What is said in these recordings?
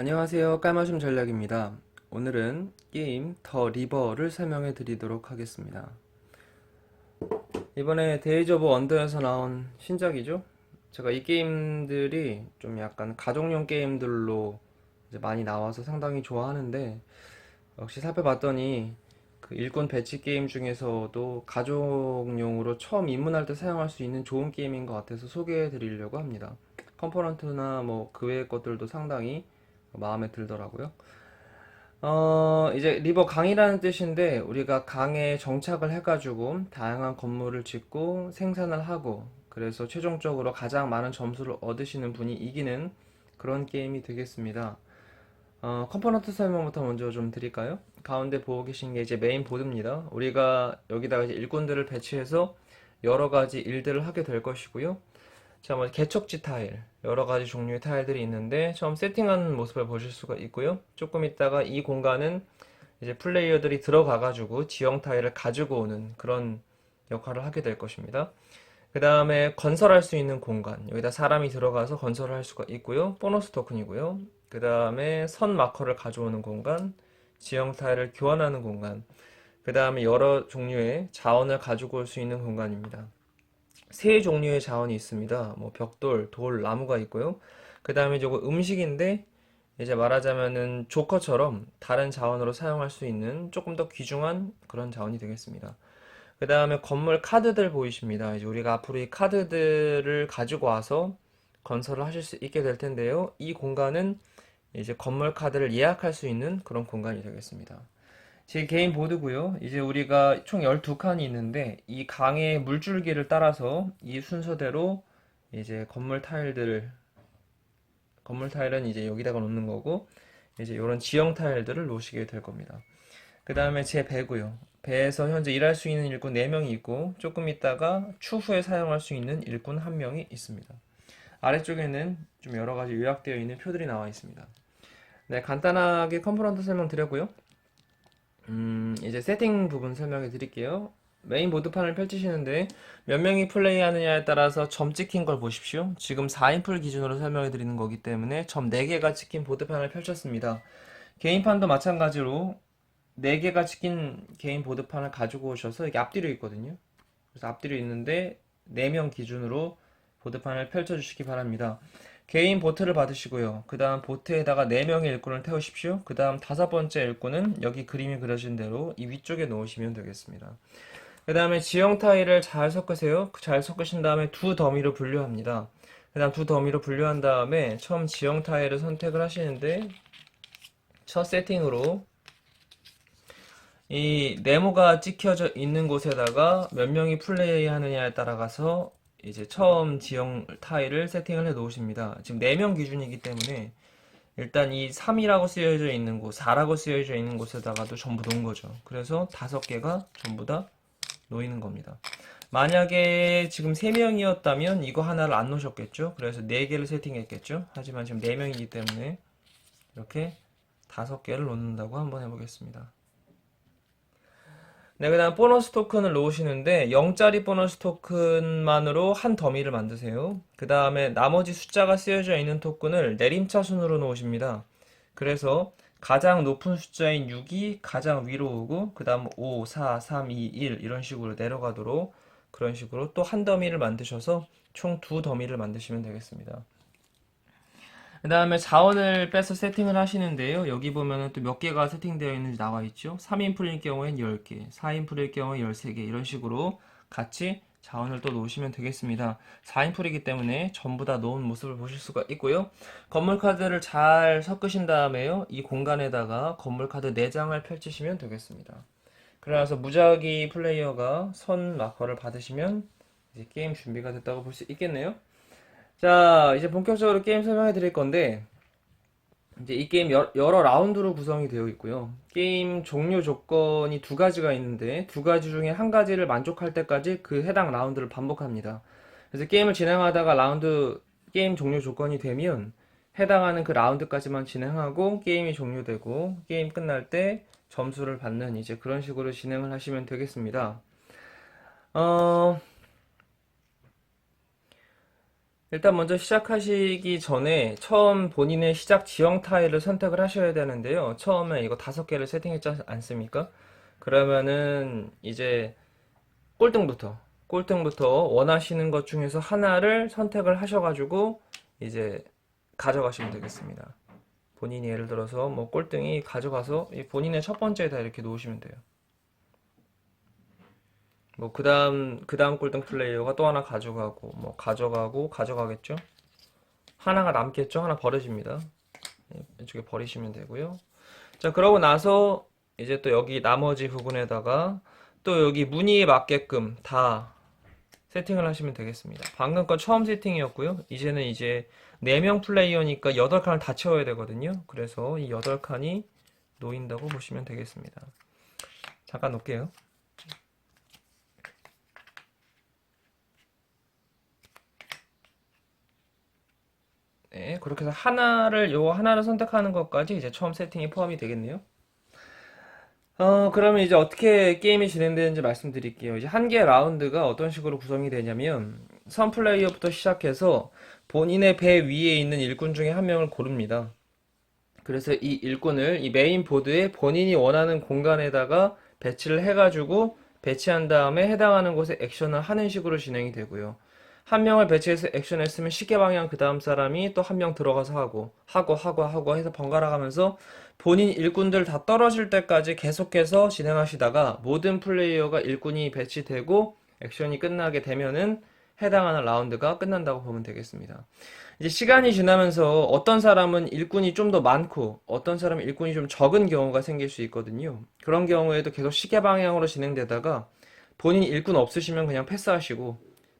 안녕하세요. 까마춤 전략입니다. 오늘은 게임 더 리버를 설명해 드리도록 하겠습니다. 이번에 데이즈 오브 원더에서 나온 신작이죠. 제가 이 게임들이 좀 약간 가족용 게임들로 많이 나와서 상당히 좋아하는데 역시 살펴봤더니 그 일꾼 배치 게임 중에서도 가족용으로 처음 입문할 때 사용할 수 있는 좋은 게임인 것 같아서 소개해 드리려고 합니다. 컴포넌트나 뭐 그 외의 것들도 상당히 마음에 들더라고요. 어, 이제 리버 강이라는 뜻인데 우리가 강에 정착을 해가지고 다양한 건물을 짓고 생산을 하고 그래서 최종적으로 가장 많은 점수를 얻으시는 분이 이기는 그런 게임이 되겠습니다. 어, 컴포넌트 설명부터 먼저 좀 드릴까요? 가운데 보고 계신 게 이제 메인 보드입니다. 우리가 여기다가 이제 일꾼들을 배치해서 여러 가지 일들을 하게 될 것이고요. 자, 뭐 개척지 타일, 여러 가지 종류의 타일들이 있는데 처음 세팅하는 모습을 보실 수가 있고요. 조금 있다가 이 공간은 이제 플레이어들이 들어가 가지고 지형 타일을 가지고 오는 그런 역할을 하게 될 것입니다. 그 다음에 건설할 수 있는 공간, 여기다 사람이 들어가서 건설을 할 수가 있고요. 보너스 토큰이고요. 그 다음에 선 마커를 가져오는 공간, 지형 타일을 교환하는 공간, 그 다음에 여러 종류의 자원을 가지고 올 수 있는 공간입니다. 세 종류의 자원이 있습니다. 뭐 벽돌, 돌, 나무가 있고요. 그 다음에 저거 음식인데 이제 말하자면은 조커처럼 다른 자원으로 사용할 수 있는 조금 더 귀중한 그런 자원이 되겠습니다. 그 다음에 건물 카드들 보이십니다. 이제 우리가 앞으로 이 카드들을 가지고 와서 건설을 하실 수 있게 될 텐데요. 이 공간은 이제 건물 카드를 예약할 수 있는 그런 공간이 되겠습니다. 제 개인 보드고요. 이제 우리가 총 12칸이 있는데 이 강의 물줄기를 따라서 이 순서대로 이제 건물 타일들을 건물 타일은 이제 여기다가 놓는 거고 이제 이런 지형 타일들을 놓으시게 될 겁니다. 그 다음에 제 배고요. 배에서 현재 일할 수 있는 일꾼 4명이 있고 조금 있다가 추후에 사용할 수 있는 일꾼 1명이 있습니다. 아래쪽에는 좀 여러 가지 요약되어 있는 표들이 나와 있습니다. 네, 간단하게 컴포넌트 설명 드렸고요. 음, 이제 세팅 부분 설명해 드릴게요. 메인 보드판을 펼치시는데 몇 명이 플레이하느냐에 따라서 점 찍힌 걸 보십시오. 지금 4인풀 기준으로 설명해 드리는 거기 때문에 점 4개가 찍힌 보드판을 펼쳤습니다. 개인판도 마찬가지로 4개가 찍힌 개인 보드판을 가지고 오셔서 이게 앞뒤로 있거든요. 그래서 앞뒤로 있는데 4명 기준으로 보드판을 펼쳐주시기 바랍니다. 개인 보트를 받으시고요. 그 다음 보트에다가 4명의 일꾼을 태우십시오. 그 다음 다섯 번째 일꾼은 여기 그림이 그려진 대로 이 위쪽에 놓으시면 되겠습니다. 그 다음에 지형 타일을 잘 섞으세요. 잘 섞으신 다음에 두 더미로 분류합니다. 그 다음 두 더미로 분류한 다음에 처음 지형 타일을 선택을 하시는데 첫 세팅으로 이 네모가 찍혀져 있는 곳에다가 몇 명이 플레이하느냐에 따라가서 이제 처음 지형 타일을 세팅을 해 놓으십니다. 지금 4명 기준이기 때문에 일단 이 3이라고 쓰여져 있는 곳, 4라고 쓰여져 있는 곳에다가도 전부 놓은 거죠. 그래서 5개가 전부 다 놓이는 겁니다. 만약에 지금 3명이었다면 이거 하나를 안 놓으셨겠죠? 그래서 4개를 세팅했겠죠? 하지만 지금 4명이기 때문에 이렇게 5개를 놓는다고 한번 해보겠습니다. 네, 그 다음 보너스 토큰을 놓으시는데 0짜리 보너스 토큰만으로 한 더미를 만드세요. 그 다음에 나머지 숫자가 쓰여져 있는 토큰을 내림차 순으로 놓으십니다. 그래서 가장 높은 숫자인 6이 가장 위로 오고 그 다음 5, 4, 3, 2, 1 이런 식으로 내려가도록 그런 식으로 또 한 더미를 만드셔서 총 두 더미를 만드시면 되겠습니다. 그 다음에 자원을 빼서 세팅을 하시는데요. 여기 보면은 또 몇 개가 세팅되어 있는지 나와 있죠. 3인풀일 경우엔 10개, 4인풀일 경우에 13개 이런 식으로 같이 자원을 또 놓으시면 되겠습니다. 4인풀이기 때문에 전부 다 놓은 모습을 보실 수가 있고요. 건물 카드를 잘 섞으신 다음에요. 이 공간에다가 건물 카드 4장을 펼치시면 되겠습니다. 그래서 무작위 플레이어가 선 마커를 받으시면 이제 게임 준비가 됐다고 볼 수 있겠네요. 자, 이제 본격적으로 게임 설명해 드릴 건데, 이제 이 게임 여, 여러 라운드로 구성이 되어 있고요. 게임 종료 조건이 두 가지가 있는데, 두 가지 중에 한 가지를 만족할 때까지 그 해당 라운드를 반복합니다. 그래서 게임을 진행하다가 라운드, 게임 종료 조건이 되면, 해당하는 그 라운드까지만 진행하고, 게임이 종료되고, 게임 끝날 때 점수를 받는 이제 그런 식으로 진행을 하시면 되겠습니다. 어, 일단 먼저 시작하시기 전에 처음 본인의 시작 지형 타일을 선택을 하셔야 되는데요. 처음에 이거 다섯 개를 세팅했지 않습니까? 그러면은 이제 꼴등부터 꼴등부터 원하시는 것 중에서 하나를 선택을 하셔가지고 이제 가져가시면 되겠습니다. 본인이 예를 들어서 뭐 꼴등이 가져가서 이 본인의 첫 번째에다 이렇게 놓으시면 돼요. 뭐 그다음 그다음 꼴등 플레이어가 또 하나 가져가고 뭐 가져가고 가져가겠죠? 하나가 남겠죠? 하나 버려집니다. 네, 이쪽에 버리시면 되고요. 자, 그러고 나서 이제 또 여기 나머지 부분에다가 또 여기 무늬에 맞게끔 다 세팅을 하시면 되겠습니다. 방금 건 처음 세팅이었고요. 이제는 이제 4명 플레이어니까 8칸을 다 채워야 되거든요. 그래서 이 8칸이 놓인다고 보시면 되겠습니다. 잠깐 놓을게요. 네, 그렇게 해서 하나를, 요 하나를 선택하는 것까지 이제 처음 세팅이 포함이 되겠네요. 어, 그러면 이제 어떻게 게임이 진행되는지 말씀드릴게요. 이제 한 개 라운드가 어떤 식으로 구성이 되냐면, 선 플레이어부터 시작해서 본인의 배 위에 있는 일꾼 중에 한 명을 고릅니다. 그래서 이 일꾼을 이 메인 보드에 본인이 원하는 공간에다가 배치를 해가지고 배치한 다음에 해당하는 곳에 액션을 하는 식으로 진행이 되고요. 한 명을 배치해서 액션 했으면 시계 방향 그 다음 사람이 또 한 명 들어가서 하고 하고 하고 하고 해서 번갈아 가면서 본인 일꾼들 다 떨어질 때까지 계속해서 진행하시다가 모든 플레이어가 일꾼이 배치되고 액션이 끝나게 되면은 해당하는 라운드가 끝난다고 보면 되겠습니다. 이제 시간이 지나면서 어떤 사람은 일꾼이 좀 더 많고 어떤 사람은 일꾼이 좀 적은 경우가 생길 수 있거든요. 그런 경우에도 계속 시계 방향으로 진행되다가 본인 일꾼 없으시면 그냥 패스하시고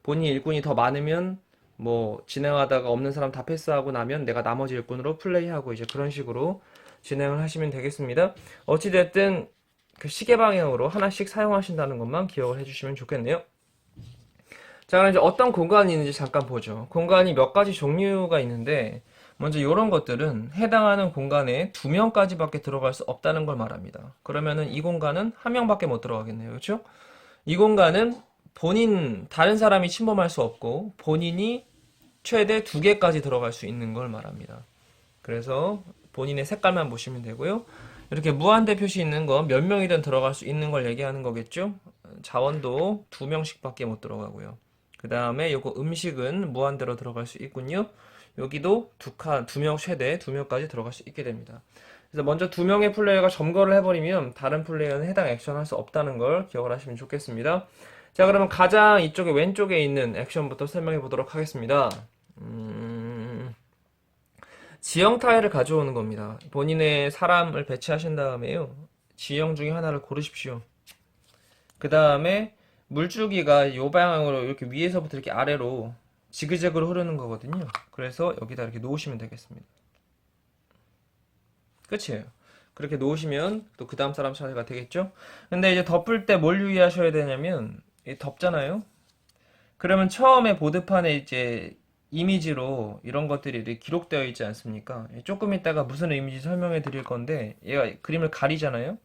본인 일꾼이 더 많으면 뭐 진행하다가 없는 사람 다 패스하고 나면 내가 나머지 일꾼으로 플레이하고 이제 그런 식으로 진행을 하시면 되겠습니다. 어찌됐든 그 시계 방향으로 하나씩 사용하신다는 것만 기억을 해주시면 좋겠네요. 자, 그럼 이제 어떤 공간이 있는지 잠깐 보죠. 공간이 몇 가지 종류가 있는데, 먼저 이런 것들은 해당하는 공간에 두 명까지밖에 들어갈 수 없다는 걸 말합니다. 그러면은 이 공간은 한 명밖에 못 들어가겠네요. 그렇죠? 이 공간은 본인, 다른 사람이 침범할 수 없고, 본인이 최대 두 개까지 들어갈 수 있는 걸 말합니다. 그래서 본인의 색깔만 보시면 되고요. 이렇게 무한대 표시 있는 건 몇 명이든 들어갈 수 있는 걸 얘기하는 거겠죠? 자원도 두 명씩밖에 못 들어가고요. 그 다음에 요거 음식은 무한대로 들어갈 수 있군요. 여기도 두 칸, 두 명 최대 두 명까지 들어갈 수 있게 됩니다. 그래서 먼저 두 명의 플레이어가 점거를 해버리면 다른 플레이어는 해당 액션 할 수 없다는 걸 기억을 하시면 좋겠습니다. 자, 그러면 가장 이쪽에 왼쪽에 있는 액션부터 설명해 보도록 하겠습니다. 음, 지형 타일을 가져오는 겁니다. 본인의 사람을 배치하신 다음에요. 지형 중에 하나를 고르십시오. 그 다음에 물줄기가 요 방향으로 이렇게 위에서부터 이렇게 아래로 지그재그로 흐르는 거거든요. 그래서 여기다 이렇게 놓으시면 되겠습니다. 끝이에요. 그렇게 놓으시면 또 그 다음 사람 차례가 되겠죠? 근데 이제 덮을 때 뭘 유의하셔야 되냐면 덮잖아요. 그러면 처음에 보드판에 이제 이미지로 이런 것들이 기록되어 있지 않습니까? 조금 있다가 무슨 의미인지 설명해 드릴 건데 얘가 그림을 가리잖아요.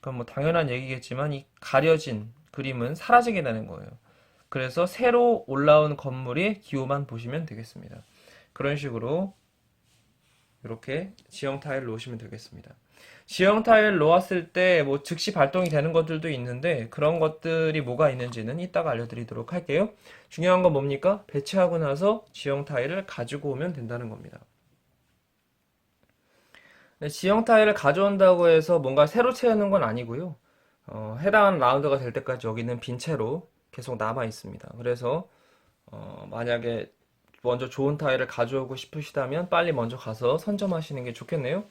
그럼 뭐 당연한 얘기겠지만 이 가려진 그림은 사라지게 되는 거예요. 그래서 새로 올라온 건물의 기호만 보시면 되겠습니다. 그런 식으로 이렇게 지형 타일 놓으시면 되겠습니다. 지형 타일 놓았을 때 뭐 즉시 발동이 되는 것들도 있는데 그런 것들이 뭐가 있는지는 이따가 알려드리도록 할게요. 중요한 건 뭡니까? 배치하고 나서 지형 타일을 가지고 오면 된다는 겁니다. 네, 지형 타일을 가져온다고 해서 뭔가 새로 채우는 건 아니고요. 어, 해당 라운드가 될 때까지 여기는 빈 채로 계속 남아 있습니다. 그래서 어, 만약에 먼저 좋은 타일을 가져오고 싶으시다면 빨리 먼저 가서 선점하시는 게 좋겠네요.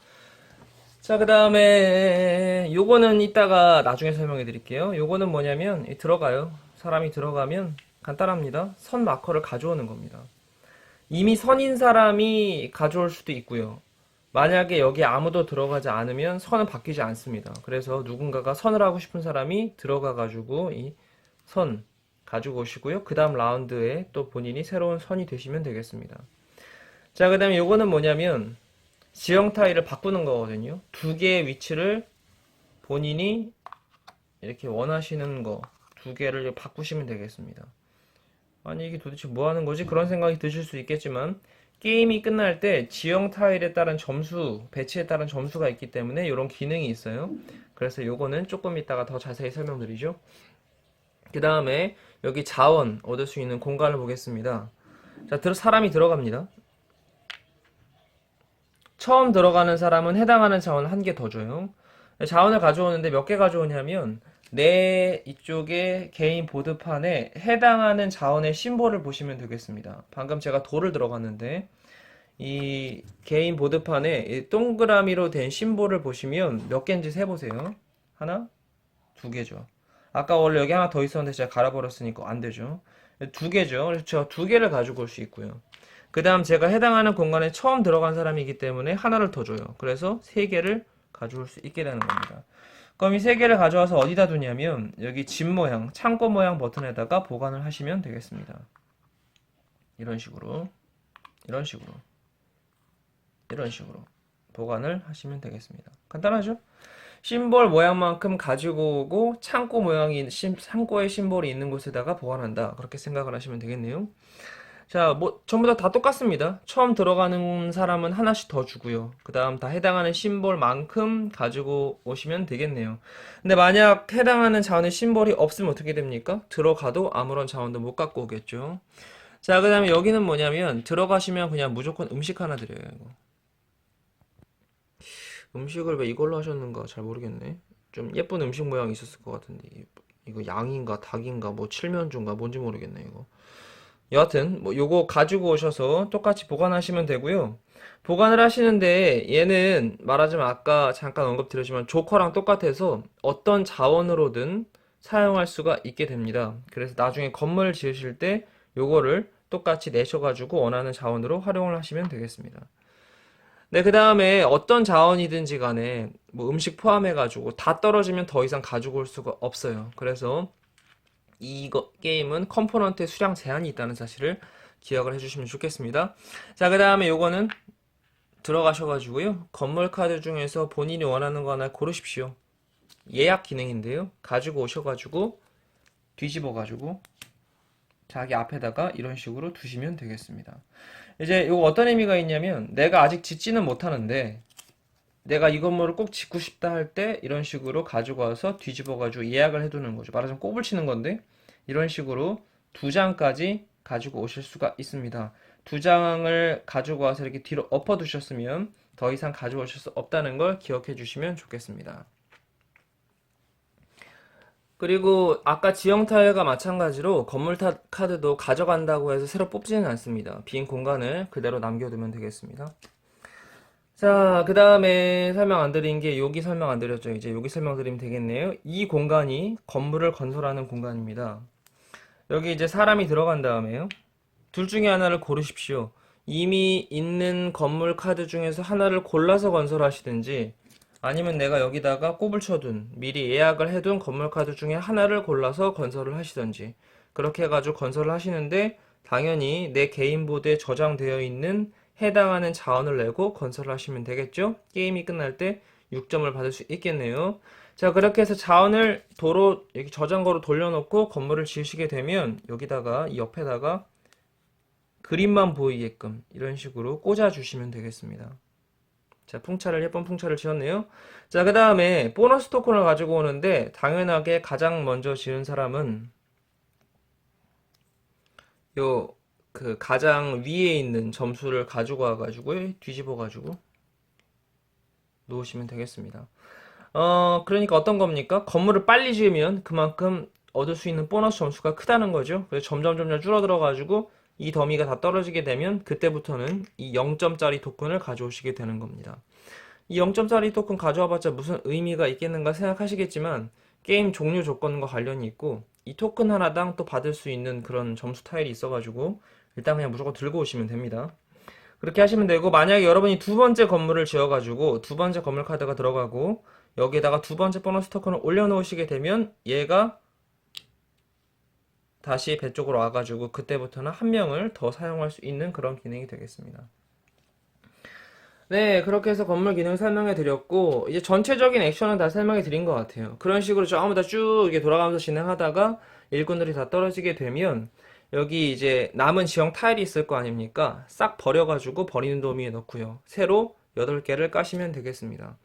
자, 그 다음에 요거는 이따가 나중에 설명해 드릴게요. 요거는 뭐냐면 들어가요. 사람이 들어가면 간단합니다. 선 마커를 가져오는 겁니다. 이미 선인 사람이 가져올 수도 있고요. 만약에 여기 아무도 들어가지 않으면 선은 바뀌지 않습니다. 그래서 누군가가 선을 하고 싶은 사람이 들어가 가지고 이 선 가지고 오시고요. 그 다음 라운드에 또 본인이 새로운 선이 되시면 되겠습니다. 자, 그 다음에 요거는 뭐냐면 지형 타일을 바꾸는 거거든요. 두 개의 위치를 본인이 이렇게 원하시는 거 두 개를 바꾸시면 되겠습니다. 아니 이게 도대체 뭐 하는 거지? 그런 생각이 드실 수 있겠지만 게임이 끝날 때 지형 타일에 따른 점수, 배치에 따른 점수가 있기 때문에 이런 기능이 있어요. 그래서 요거는 조금 이따가 더 자세히 설명드리죠. 그 다음에 여기 자원 얻을 수 있는 공간을 보겠습니다. 자, 들어, 사람이 들어갑니다. 처음 들어가는 사람은 해당하는 자원 한 개 더 줘요. 자원을 가져오는데 몇 개 가져오냐면 내 이쪽에 개인 보드판에 해당하는 자원의 심볼을 보시면 되겠습니다. 방금 제가 돌을 들어갔는데 이 개인 보드판에 이 동그라미로 된 심볼을 보시면 몇 개인지 세보세요. 하나, 두 개죠. 아까 원래 여기 하나 더 있었는데 제가 갈아버렸으니까 안 되죠. 두 개죠. 그래서 제가 두 개를 가지고 올 수 있고요. 그 다음 제가 해당하는 공간에 처음 들어간 사람이기 때문에 하나를 더 줘요. 그래서 세 개를 가져올 수 있게 되는 겁니다. 그럼 이 세 개를 가져와서 어디다 두냐면 여기 집 모양, 창고 모양 버튼에다가 보관을 하시면 되겠습니다. 이런 식으로, 이런 식으로, 이런 식으로 보관을 하시면 되겠습니다. 간단하죠? 심볼 모양만큼 가지고 오고 창고 모양이 심, 창고에 심볼이 있는 곳에다가 보관한다. 그렇게 생각을 하시면 되겠네요. 자, 뭐 전부 다 다 똑같습니다. 처음 들어가는 사람은 하나씩 더 주고요. 그 다음 다 해당하는 심볼만큼 가지고 오시면 되겠네요. 근데 만약 해당하는 자원의 심볼이 없으면 어떻게 됩니까? 들어가도 아무런 자원도 못 갖고 오겠죠. 자, 그 다음에 여기는 뭐냐면 들어가시면 그냥 무조건 음식 하나 드려요. 이거. 음식을 왜 이걸로 하셨는가 잘 모르겠네. 좀 예쁜 음식 모양이 있었을 것 같은데 이거 양인가 닭인가 뭐 칠면조인가 뭔지 모르겠네 이거. 여하튼 뭐 요거 가지고 오셔서 똑같이 보관하시면 되고요. 보관을 하시는데 얘는 말하자면 아까 잠깐 언급드렸지만 조커랑 똑같아서 어떤 자원으로든 사용할 수가 있게 됩니다. 그래서 나중에 건물 지으실 때 요거를 똑같이 내셔가지고 원하는 자원으로 활용을 하시면 되겠습니다. 네, 그 다음에 어떤 자원이든지 간에 뭐 음식 포함해가지고 다 떨어지면 더 이상 가지고 올 수가 없어요. 그래서 이거 게임은 컴포넌트의 수량 제한이 있다는 사실을 기억을 해주시면 좋겠습니다. 자, 그 다음에 요거는 들어가셔가지고요. 건물 카드 중에서 본인이 원하는 거 하나 고르십시오. 예약 기능인데요. 가지고 오셔가지고 뒤집어가지고 자기 앞에다가 이런 식으로 두시면 되겠습니다. 이제 이거 어떤 의미가 있냐면 내가 아직 짓지는 못하는데 내가 이 건물을 꼭 짓고 싶다 할 때 이런 식으로 와서 뒤집어 가지고 예약을 해두는 거죠. 말하자면 꼽을 치는 건데 이런 식으로 두 장까지 가지고 오실 수가 있습니다. 두 장을 가지고 와서 이렇게 뒤로 엎어 두셨으면 더 이상 가지고 오실 수 없다는 걸 기억해 주시면 좋겠습니다. 그리고 아까 지형 타일과 마찬가지로 건물 타, 카드도 가져간다고 해서 새로 뽑지는 않습니다. 빈 공간을 그대로 남겨두면 되겠습니다. 자, 그 다음에 설명 안 드린 게 여기 설명 안 드렸죠. 이제 여기 설명드리면 되겠네요. 이 공간이 건물을 건설하는 공간입니다. 여기 이제 사람이 들어간 다음에요. 둘 중에 하나를 고르십시오. 이미 있는 건물 카드 중에서 하나를 골라서 건설하시든지 아니면 내가 여기다가 꼽을 쳐둔 미리 예약을 해둔 건물 카드 중에 하나를 골라서 건설을 하시든지 그렇게 해가지고 건설을 하시는데 당연히 내 개인 보드에 저장되어 있는 해당하는 자원을 내고 건설을 하시면 되겠죠? 게임이 끝날 때 6점을 받을 수 있겠네요. 자, 그렇게 해서 자원을 도로 여기 저장고로 돌려놓고 건물을 지으시게 되면 여기다가 이 옆에다가 그림만 보이게끔 이런 식으로 꽂아 주시면 되겠습니다. 자, 풍차를 예쁜 풍차를 지었네요. 자, 그 다음에 보너스 토큰을 가지고 오는데 당연하게 가장 먼저 지은 사람은 요 그 가장 위에 있는 점수를 가지고 와가지고 뒤집어 가지고 놓으시면 되겠습니다. 어, 그러니까 어떤 겁니까? 건물을 빨리 지으면 그만큼 얻을 수 있는 보너스 점수가 크다는 거죠. 그래서 점점 점점 줄어들어 가지고 이 더미가 다 떨어지게 되면 그때부터는 이 0점짜리 토큰을 가져오시게 되는 겁니다. 이 0점짜리 토큰 가져와봤자 무슨 의미가 있겠는가 생각하시겠지만 게임 종료 조건과 관련이 있고 이 토큰 하나당 또 받을 수 있는 그런 점수 타일이 있어가지고 일단 그냥 무조건 들고 오시면 됩니다. 그렇게 하시면 되고 만약에 여러분이 두 번째 건물을 지어가지고 두 번째 건물 카드가 들어가고 여기에다가 두 번째 보너스 토큰을 올려놓으시게 되면 얘가 다시 배 쪽으로 와가지고 그때부터는 한 명을 더 사용할 수 있는 그런 기능이 되겠습니다. 네, 그렇게 해서 건물 기능 설명해 드렸고, 이제 전체적인 액션은 다 설명해 드린 것 같아요. 그런 식으로 전부 다 쭉 돌아가면서 진행하다가 일꾼들이 다 떨어지게 되면, 여기 이제 남은 지형 타일이 있을 거 아닙니까? 싹 버려가지고 버리는 도미에 넣고요. 새로 8개를 까시면 되겠습니다.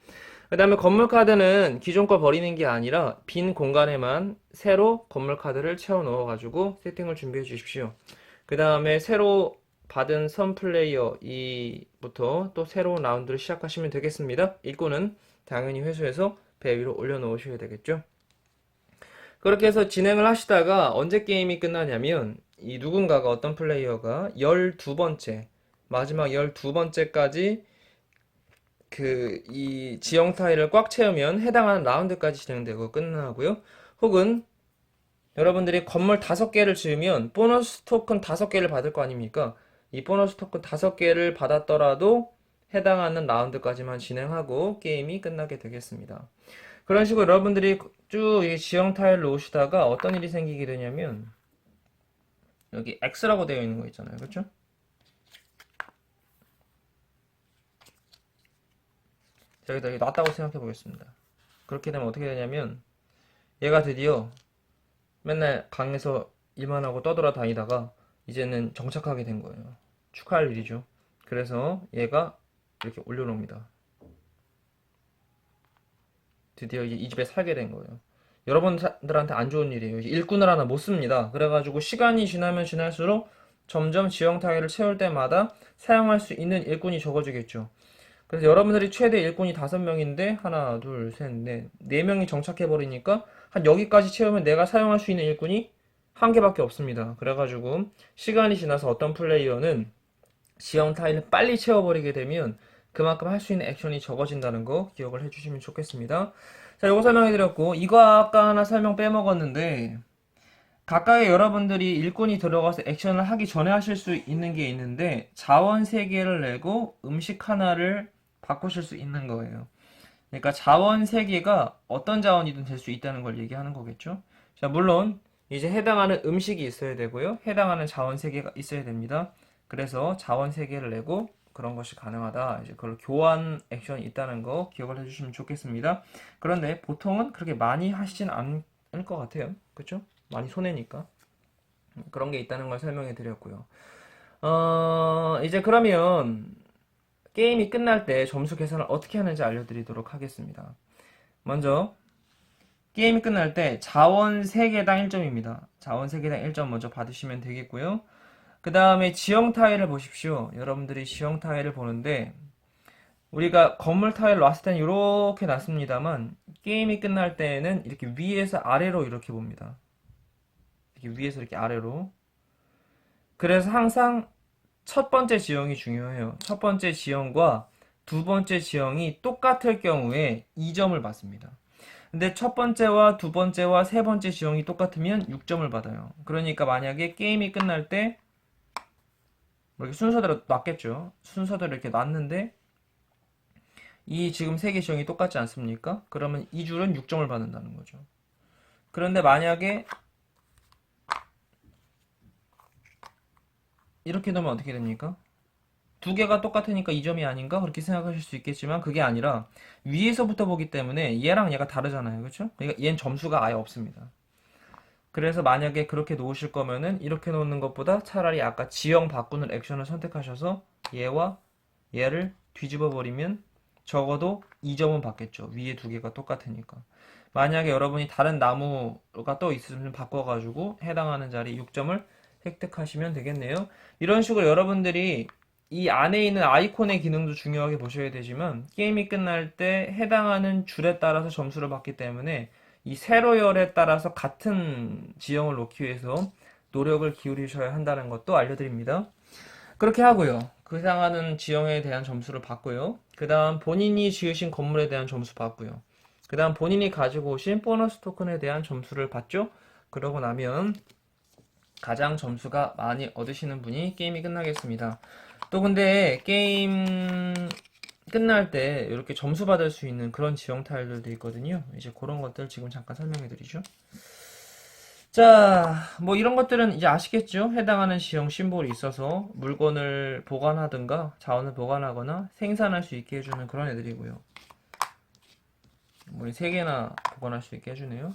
그 다음에 건물 카드는 기존 거 버리는 게 아니라 빈 공간에만 새로 건물 카드를 채워 넣어가지고 세팅을 준비해 주십시오. 그 다음에 새로 받은 선 플레이어 이부터 또 새로운 라운드를 시작하시면 되겠습니다. 일꾼은 당연히 회수해서 배 위로 올려놓으셔야 되겠죠. 그렇게 해서 진행을 하시다가 언제 게임이 끝나냐면 이 누군가가 어떤 플레이어가 12번째 마지막 12번째까지 그 이 지형 타일을 꽉 채우면 해당하는 라운드까지 진행되고 끝나고요. 혹은 여러분들이 건물 5개를 지으면 보너스 토큰 5개를 받을 거 아닙니까? 이 보너스 토큰 5개를 받았더라도 해당하는 라운드까지만 진행하고 게임이 끝나게 되겠습니다. 그런 식으로 여러분들이 쭉 이 지형 타일 놓으시다가 어떤 일이 생기게 되냐면 여기 X라고 되어 있는 거 있잖아요. 그렇죠? 자, 여기다 여기 놨다고 생각해 보겠습니다. 그렇게 되면 어떻게 되냐면 얘가 드디어 맨날 강에서 일만 하고 떠돌아 다니다가 이제는 정착하게 된 거예요. 축하할 일이죠. 그래서 얘가 이렇게 올려놓습니다. 드디어 이제 이 집에 살게 된 거예요. 여러분들한테 안 좋은 일이에요. 일꾼을 하나 못 씁니다. 그래가지고 시간이 지나면 지날수록 점점 지형 타일을 채울 때마다 사용할 수 있는 일꾼이 적어지겠죠. 그래서 여러분들이 최대 일꾼이 다섯 명인데 하나, 둘, 셋, 넷, 네 명이 정착해 버리니까 한 여기까지 채우면 내가 사용할 수 있는 일꾼이 한 개밖에 없습니다. 그래가지고 시간이 지나서 어떤 플레이어는 지형 타일을 빨리 채워버리게 되면 그만큼 할 수 있는 액션이 적어진다는 거 기억을 해주시면 좋겠습니다. 자, 요거 설명해드렸고 이거 아까 하나 설명 빼먹었는데 가까이 여러분들이 일꾼이 들어가서 액션을 하기 전에 하실 수 있는 게 있는데 자원 3개를 내고 음식 하나를 바꾸실 수 있는 거예요. 그러니까 자원 3개가 어떤 자원이든 될 수 있다는 걸 얘기하는 거겠죠. 자, 물론 이제 해당하는 음식이 있어야 되고요. 해당하는 자원 3개가 있어야 됩니다. 그래서 자원 3개를 내고 그런 것이 가능하다. 이제 그걸 교환 액션이 있다는 거 기억을 해주시면 좋겠습니다. 그런데 보통은 그렇게 많이 하시진 않을 것 같아요. 그렇죠? 많이 손해니까. 그런 게 있다는 걸 설명해 드렸고요. 어, 이제 그러면 게임이 끝날 때 점수 계산을 어떻게 하는지 알려드리도록 하겠습니다. 먼저 게임이 끝날 때 자원 3개당 1점입니다. 자원 3개당 1점 먼저 받으시면 되겠고요. 그 다음에 지형 타일을 보십시오. 여러분들이 지형 타일을 보는데 우리가 건물 타일 놨을 때는 이렇게 놨습니다만 게임이 끝날 때에는 이렇게 위에서 아래로 이렇게 봅니다. 이렇게 위에서 이렇게 아래로. 그래서 항상 첫 번째 지형이 중요해요. 첫 번째 지형과 두 번째 지형이 똑같을 경우에 2점을 받습니다. 근데 첫 번째와 두 번째와 세 번째 지형이 똑같으면 6점을 받아요. 그러니까 만약에 게임이 끝날 때 이렇게 순서대로 놨겠죠. 순서대로 이렇게 놨는데 이 지금 세 개 지형이 똑같지 않습니까? 그러면 이 줄은 6점을 받는다는 거죠. 그런데 만약에 이렇게 놓으면 어떻게 됩니까? 두 개가 똑같으니까 2점이 아닌가? 그렇게 생각하실 수 있겠지만 그게 아니라 위에서부터 보기 때문에 얘랑 얘가 다르잖아요. 그렇죠? 그러니까 얘는 점수가 아예 없습니다. 그래서 만약에 그렇게 놓으실 거면은 이렇게 놓는 것보다 차라리 아까 지형 바꾸는 액션을 선택하셔서 얘와 얘를 뒤집어 버리면 적어도 2점은 받겠죠. 위에 두 개가 똑같으니까. 만약에 여러분이 다른 나무가 또 있으면 바꿔가지고 해당하는 자리 6점을 획득하시면 되겠네요. 이런 식으로 여러분들이 이 안에 있는 아이콘의 기능도 중요하게 보셔야 되지만 게임이 끝날 때 해당하는 줄에 따라서 점수를 받기 때문에 이 세로열에 따라서 같은 지형을 놓기 위해서 노력을 기울이셔야 한다는 것도 알려드립니다. 그렇게 하고요. 그 해당하는 지형에 대한 점수를 받고요. 그 다음 본인이 지으신 건물에 대한 점수 받고요. 그 다음 본인이 가지고 오신 보너스 토큰에 대한 점수를 받죠. 그러고 나면 가장 점수가 많이 얻으시는 분이 게임이 끝나겠습니다. 또 근데 게임 끝날 때 이렇게 점수 받을 수 있는 그런 지형 타일들도 있거든요. 이제 그런 것들 지금 잠깐 설명해 드리죠. 자, 뭐 이런 것들은 이제 아시겠죠? 해당하는 지형 심볼이 있어서 물건을 보관하든가 자원을 보관하거나 생산할 수 있게 해주는 그런 애들이고요. 뭐세 개나 보관할 수 있게 해주네요.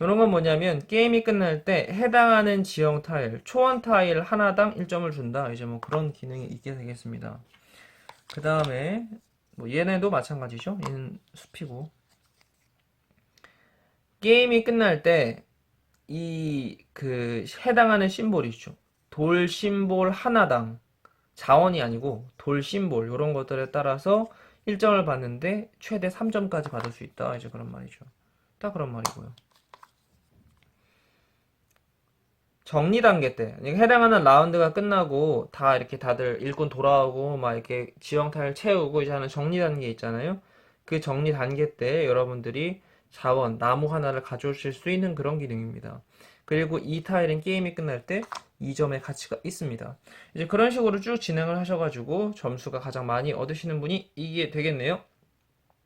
이런 건 뭐냐면 게임이 끝날 때 해당하는 지형 타일, 초원 타일 하나당 1점을 준다. 이제 뭐 그런 기능이 있게 되겠습니다. 그 다음에 뭐 얘네도 마찬가지죠. 얘는 숲이고 게임이 끝날 때 이 그 해당하는 심볼이 있죠. 돌 심볼 하나당 자원이 아니고 돌 심볼 이런 것들에 따라서 1점을 받는데 최대 3점까지 받을 수 있다. 이제 그런 말이죠. 딱 그런 말이고요. 정리 단계 때 그러니까 해당하는 라운드가 끝나고 다 이렇게 다들 일꾼 돌아오고 막 이렇게 지형 타일 채우고 이제 하는 정리 단계 있잖아요. 그 정리 단계 때 여러분들이 자원, 나무 하나를 가져오실 수 있는 그런 기능입니다. 그리고 이 타일은 게임이 끝날 때 2점의 가치가 있습니다. 이제 그런 식으로 쭉 진행을 하셔가지고 점수가 가장 많이 얻으시는 분이 이게 되겠네요.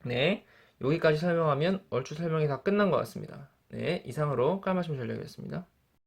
네. 여기까지 설명하면 얼추 설명이 다 끝난 것 같습니다. 네. 이상으로 깔맞춤 전략이었습니다.